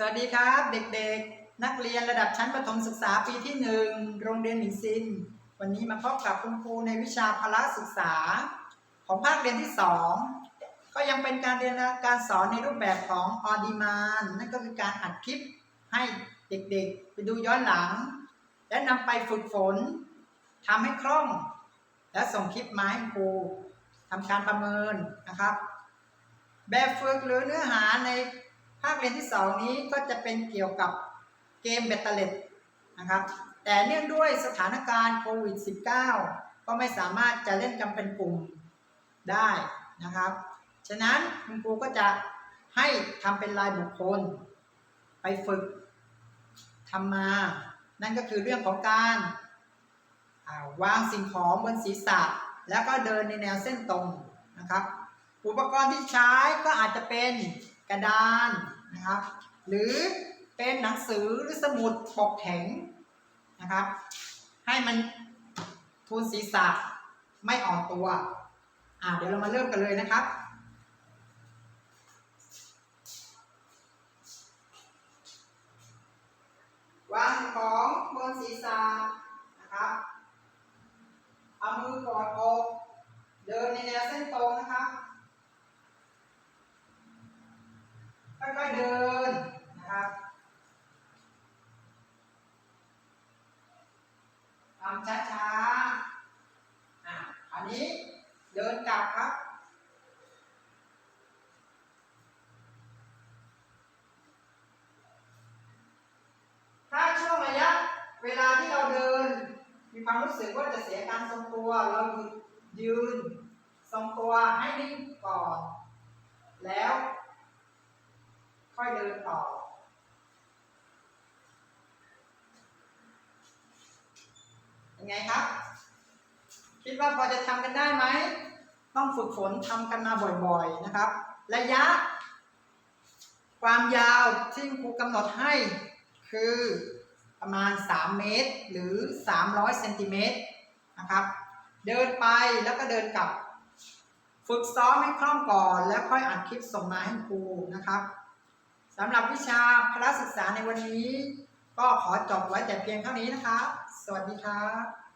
สวัสดีครับเด็กๆ นักเรียนระดับชั้นประถมศึกษาปีที่1โรงเรียนหมิงซิน วันนี้มาพบกับคุณครูในวิชาพละศึกษา ของภาคเรียนที่2ก็ยังเป็นการเรียนการสอนในรูปแบบของออดิมานนั่นก็คือการอัดคลิปให้เด็กๆ ไปดูย้อนหลัง และนำไปฝึกฝนทำให้คล่อง และส่งคลิปมาให้ครูทำการประเมินนะครับ แบบฝึกหรือเนื้อหาใน เรียนที่2นี้ก็จะเป็นเกี่ยวกับเกมเบตเตอร์เล็ตนะครับ แต่เนื่องด้วยสถานการณ์โควิด -19 ก็ไม่สามารถจะเล่นกันเป็นกลุ่มได้นะครับ ฉะนั้นคุณครูก็จะให้ทำเป็นรายบุคคล ไปฝึกทำมา นั่นก็คือเรื่องของการาวางสิ่งของบนศีรษะ แล้วก็เดินในแนวเส้นตรงนะครับ อุปกรณ์ที่ใช้ก็อาจจะเป็นกระดาน นะครับหรือเป็นหนังสือหรือสมุดปกแข็งนะครับ ให้มันทูนศีรษะไม่อ่อนตัวอ่าเดี๋ยวเรามาเริ่มกันเลยนะครับ วางของบนศีรษะนะครับ เอามือกอดอกเดินในแนวเส้นตรงนะครับ ค่อยๆ เดินนะครับทำช้าๆอะอันนี้เดินกลับครับถ้าช่วงระยะเวลาที่เราเดิน มีความรู้สึกว่าจะเสียการทรงตัว เราหยุดยืน ทรงตัวให้นิ่งก่อน แล้ว ค่อยเดินต่อยังไงครับ คิดว่าพอจะทำกันได้ไหม ต้องฝึกฝนทำกันมาบ่อยๆนะครับ ระยะ ความยาวที่ครูกำหนดให้คือประมาณ 3 เมตร หรือ 300เซนติเมตรนะครับ เดินไปแล้วก็เดินกลับ ฝึกซ้อมให้คล่องก่อน แล้วค่อยอัดคลิปส่งมาให้ครูนะครับ สำหรับวิชาพละศึกษาในวันนี้ ก็ขอจบไว้แต่เพียงเท่านี้นะคะ สวัสดีครับ